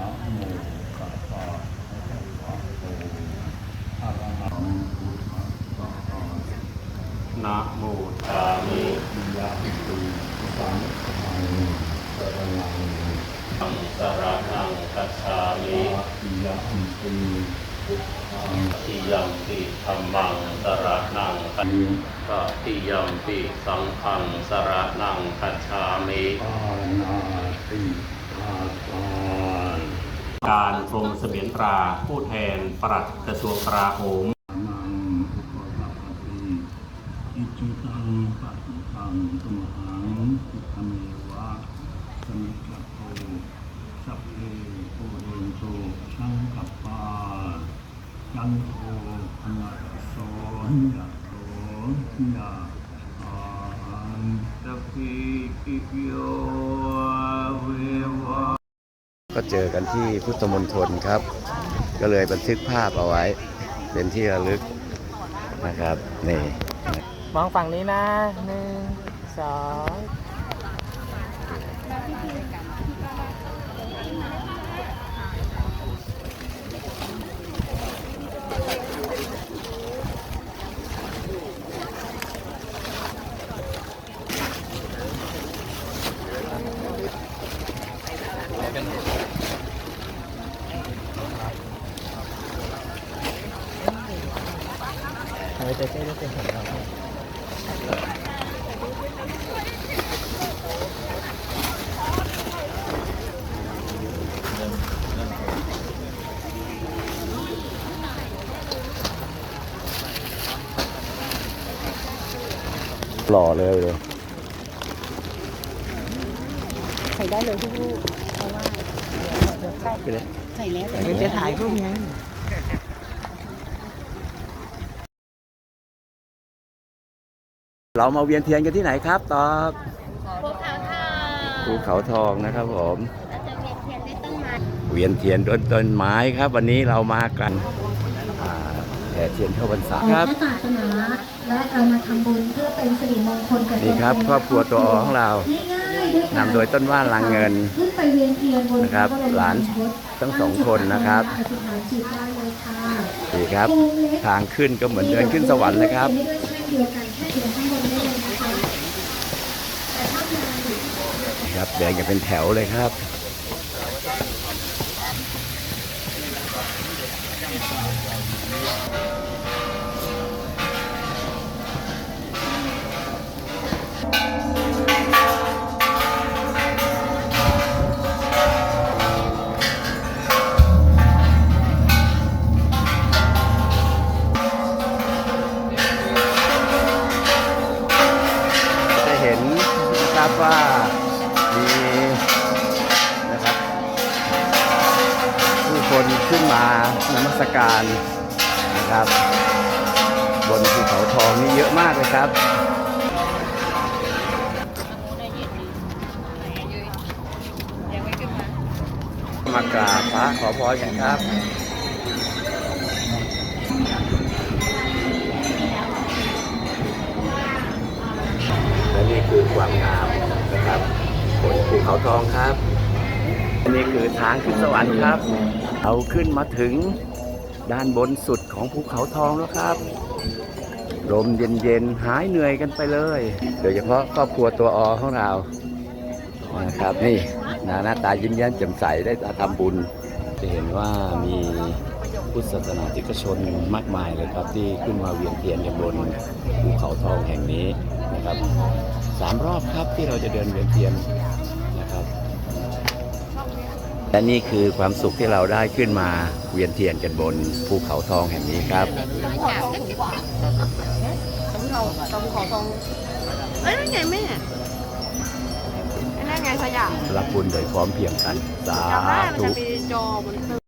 นะโมตัสสะภะคะวะโตอะระหะโตสัมมาสัมพุทธัสสะนะโมตามิปิยะปิตุสังฆังสรณังอังสรนังคัจฉามิอาปิยะปิตุพุทธังทิยัมปิธรรมังสรนังคัจปิปะทิยัมปิสังฆังสรนังคัจฉามิปานาติปาตาน การทรงเสมียนตราผู้แทนปลัดกระทรวงกลาโหมนังอุปสัพพติอิจิตังปะติตังตุมหังอิทเมวะสมิจจโตสัพเพโกเรนโตสังกัปปาจันโทปนะโสยะโตยะอันตปิปิโยเววะ ก็เจอกันที่พุทธมณฑลครับ ก็เลยบันทึกภาพเอาไว้ เป็นที่ระลึกนะครับนี่มองฝั่งนี้นะหนึ่งสอง เฮ้ยแต่เจ๊ได้เป็นของเราหล่อเลยเลยใส่ได้เลยทุกลูกเพราะว่าเดี๋ยวใส่ใส่แล้วแต่เดี๋ยวจะถ่ายรูปไง เรามาเวียนเทียนกันที่ไหนครับตอบพวกเขาทาภูเขาทองนะครับผมเราจะเวียนเทียนด้วยต้นไม้เวียนเทียนต้นต้นไม้ครับ วันนี้เรามากันอ่าแห่เทียนเข้าพรรษาครับพระศาสนาและเรามาทำบุญเพื่อเป็นสิริมงคลกับนี่ครับตนเงครอบครัวตัวอของเราง่ายๆด้วยการนำโดยต้นว่าลังเงินขึ้นไปเวียนเทียนบนนะครับพะบมหลานคตทั้งสองคนนะครับอธิษฐานจิตได้เลยค่ะนี่ครับโคมเล็กทางขึ้นก็เหมือนเดินขึ้นสวรรค์เลยครับมีด้วย เช่นเดียวกันแค่เดินข้างบนได้เลยนะคะแต่ถ้ามาอยู่ครับเดินกันเป็นแถวเลยครับ นะครับว่ามีนะครับ ผู้คนขึ้นมานมัสการนะครับ บนภูเขาทองนี่เยอะมากเลยครับมากราบพระขอพรกันครับและนี่คือความงาม ภูเขาทองครับ อันนี้คือทางขึ้นสวรรค์ครับ เราขึ้นมาถึงด้านบนสุดของภูเขาทองแล้วครับ ลมเย็นๆ หายเหนื่อยกันไปเลย โดยเฉพาะครอบครัวตัวอของเรา นะครับ นี่หน้าหน้าตายิ้มแย้มแจ่มใสได้ทำบุญ จะเห็นว่ามี พุทธศาสนาธิกชนมากมายเลยครับที่ขึ้นมาเวียนเทียนกันบนภูเขาทองแห่งนี้นะครับสามรอบครับที่เราจะเดินเวียนเทียนนะครับและนี่คือความสุขที่เราได้ขึ้นมาเวียนเทียนกันบนภูเขาทองแห่งนี้ครับต้องขอตรงเอ้ยนั่นไงแม่ไอ้นั่นไงขยะรับบุญโดยพร้อมเพรียงกันสาจำได้มันธุจะมีจอบนตึ